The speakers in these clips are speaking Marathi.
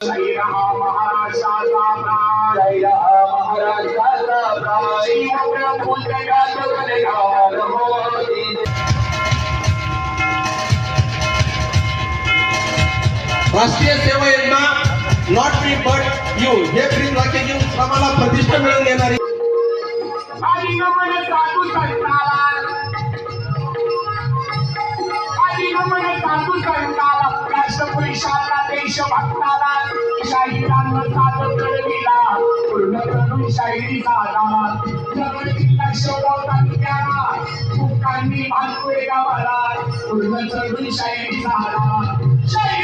जय हा महाराष्ट्राचा प्राण जय हा महाराष्ट्राचा प्राण शिवप्रभू जगात कल्याण होती राष्ट्रीय सेवा योजना नॉट मी बट यू हे ब्रीद वाक्य घेऊन श्रमाला प्रतिष्ठा मिळवून देणारी. आधी नमन साधू राष्ट्रपुरुषाला देशभक्ताला शाहिरांना साध करविला पूर्ण करून शाहिरी साधावा जवळची शोभवता त्याला मुखांनी गावाला. पूर्ण करून शाहिरी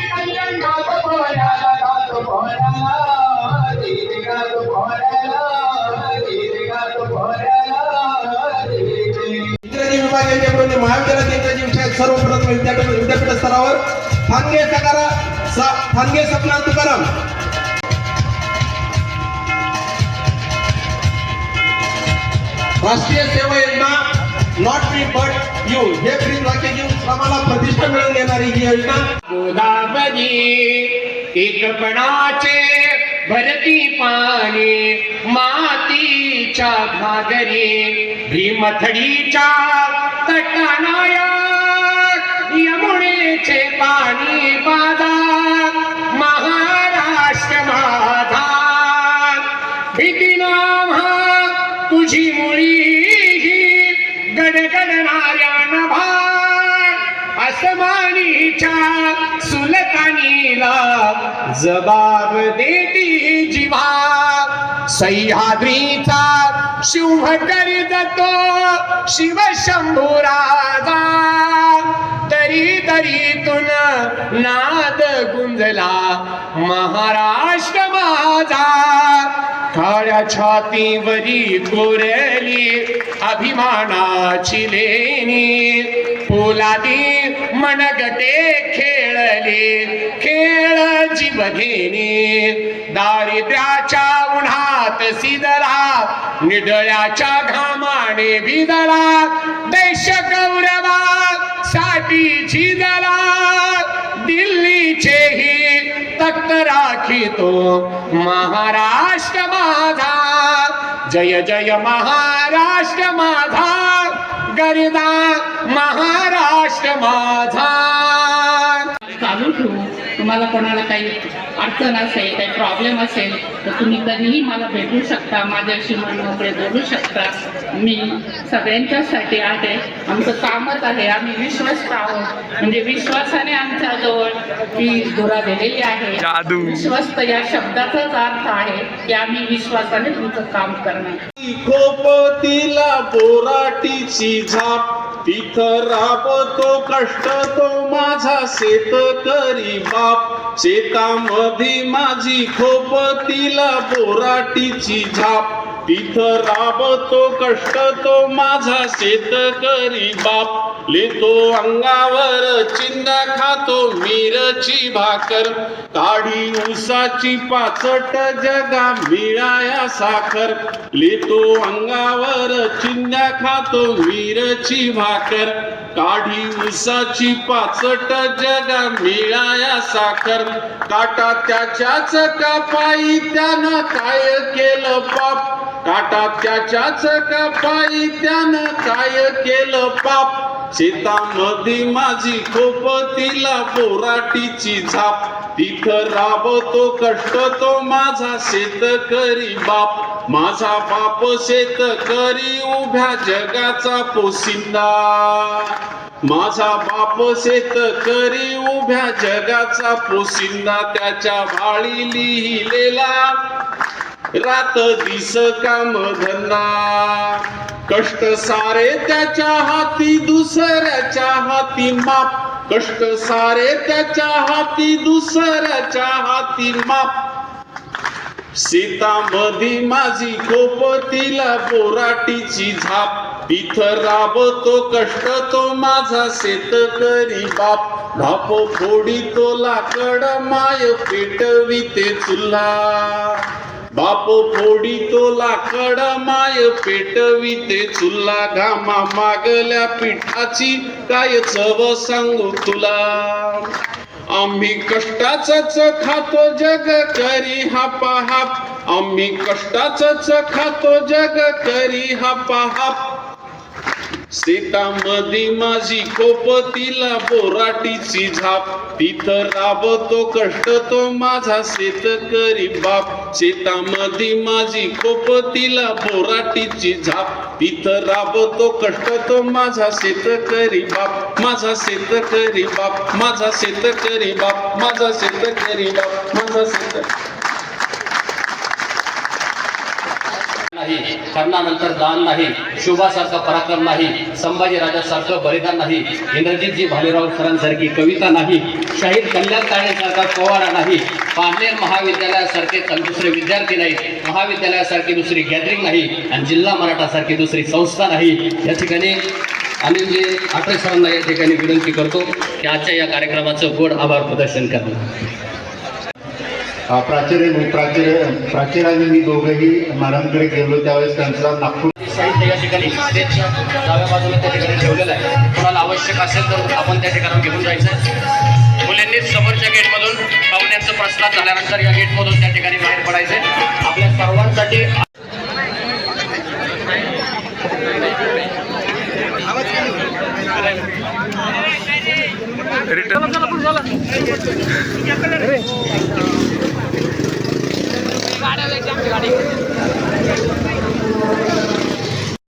कल्याण गात गात गात गात विभाग यांच्याकडून महाविद्यालयात इंग्रजी विषयात सर्वप्रथम विद्यापीठ विद्यापीठ स्तरावर थानगे सकारा सा- सपना तुकाराम. राष्ट्रीय सेवा योजना नॉट मी बट यू हे ब्रीद वाक्य घेऊन श्रमाला प्रतिष्ठा मिळवून देणारी ही योजना. गोदावरी एकपणाचे भरती पाणी मातीच्या भागरी भीमथडीच्या तटनाया यमुनेचे पाणी बाजार महाराष्ट्र माझा भीती नामा तुझी मुळी ही गडगडणाऱ्या नभार सुलतानीला जबाब देती जिव्हा. सह्याद्रीचा शुभ जातो शिव राजा तरीतून नाद गुंजला. महाराष्ट्र माझा. काळ्या छातीवरी कोरली अभिमानाची लेणी. पोलादी मनगटे खेळले खेळ जीवघेणी. दारिद्र्याच्या उन्हात सिदला निडळ्याच्या घामाने भिदला देश गौरवा साठी झिजला दिल्लीचेही तक्त राखितो. महाराष्ट्र माझा जय जय महाराष्ट्र माझा गरिदा महाराष्ट्र माझा. ठेवू तुम्हाला कोणाला काही अडचण असेल काही प्रॉब्लेम असेल तर तुम्ही कधीही मला भेटू शकता माझ्याशी मन मोकळे बोलू शकता. मी सगळ्यांच्यासाठी आहे. आमचं कामच आहे. आम्ही विश्वस्त आहोत. म्हणजे विश्वासाने आमच्याजवळ ती धुरा दिलेली आहे. विश्वस्त या शब्दाचाच अर्थ आहे की आम्ही विश्वासाने तुमचं काम करणार. खोपतीला बोराटीची झाप. तिथ राबतो कष्ट तो माझा शेतकरी बाप. शेतामध्ये माझी खोपतीला बोराटीची झाप. तिथं राबतो कष्ट तो माझा शेतकरी बाप. लेतो अंगावर चिंदा खातो मिरची भाकर. काढी उसाची पाचट जगा मिळाया साखर. लेतो अंगावर चिंध्या खातो मिरची भाकर. काढी उसाची पाचट जगा मिळाया साखर. काटा त्याच्याच कापाई त्यानं काय केलं पाप? काटा त्याच्याच कापाई त्यानं काय केलं पाप? शेतामध्ये माझी खोपतीला बोराटीची झाप. तिथ राबतो कष्ट तो माझा शेतकरी बाप. माझा बाप शेतकरी उभ्या जगाचा पोसिंदा माझा बाप शेतकरी उभ्या जगाचा पोसिंदा त्याच्या भाळी लिहिलेला रात दिस काम धंदा. कष्ट सारे त्याच्या हाती दुसऱ्याच्या हाती माप. कष्ट सारे त्याच्या हाती दुसऱ्याच्या हाती माप. शेतामध्ये माझी खोप तिला बोराटीची झाप. तिथं राबतो कष्ट तो माझा शेतकरी बाप. धापो फोडी तो लाकड माय पेटविते चुल्हा. बाप फोडी तो लाकड माय पेटविते चुल्ला घामा मागल्या पिठाची. काय चव सांगू तुला? आम्ही कष्टाच खातो जग करी हा हाप आम्ही कष्टाच खातो जग करी हा हाप शेतामध्ये माझी कोपतीला बोराटीची झाप. तिथं राबतो कष्ट तो माझा शेतकरी बाप. शेतामध्ये माझी कोपतीला बोराटीची झाप. तिथं राबतो कष्ट तो माझा शेतकरी बाप. माझा शेतकरी बाप माझा शेतकरी बाप माझा शेतकरी बाप माझा शेतकरी नाही कर्णानंतर दान नाही शुभासारखा पराक्रम नाही संभाजी राजासारखं बलिदान नाही इंद्रजितजी भालेराव सरांसारखी कविता नाही शाहीर कल्याण काळेसारखा पोवाडा नाही पारनेर महाविद्यालयासारखे दुसरे विद्यार्थी नाही महाविद्यालयासारखी दुसरी गॅदरिंग नाही आणि जिल्हा मराठासारखी दुसरी संस्था नाही. या ठिकाणी अनिलजी आठवे सरांना या ठिकाणी विनंती करतो की आजच्या या कार्यक्रमाचं गोड आभार प्रदर्शन करणं प्राचार्य प्राचार्य प्राचार्य मी दोघंही मॅडमकडे गेलो त्यावेळेस त्यांचा नागपूर साहित्य या ठिकाणी स्टेजच्या डाव्या बाजूला त्या ठिकाणी ठेवलेलं आहे. कोणाला आवश्यक असेल तर आपण त्या ठिकाणी घेऊन जायचं आहे. मुलींनी समोरच्या गेटमधून पाहुण्यांचं प्रस्ताव झाल्यानंतर या गेटमधून त्या ठिकाणी बाहेर पडायचे आपल्या सर्वांसाठी रिटर्न गाडी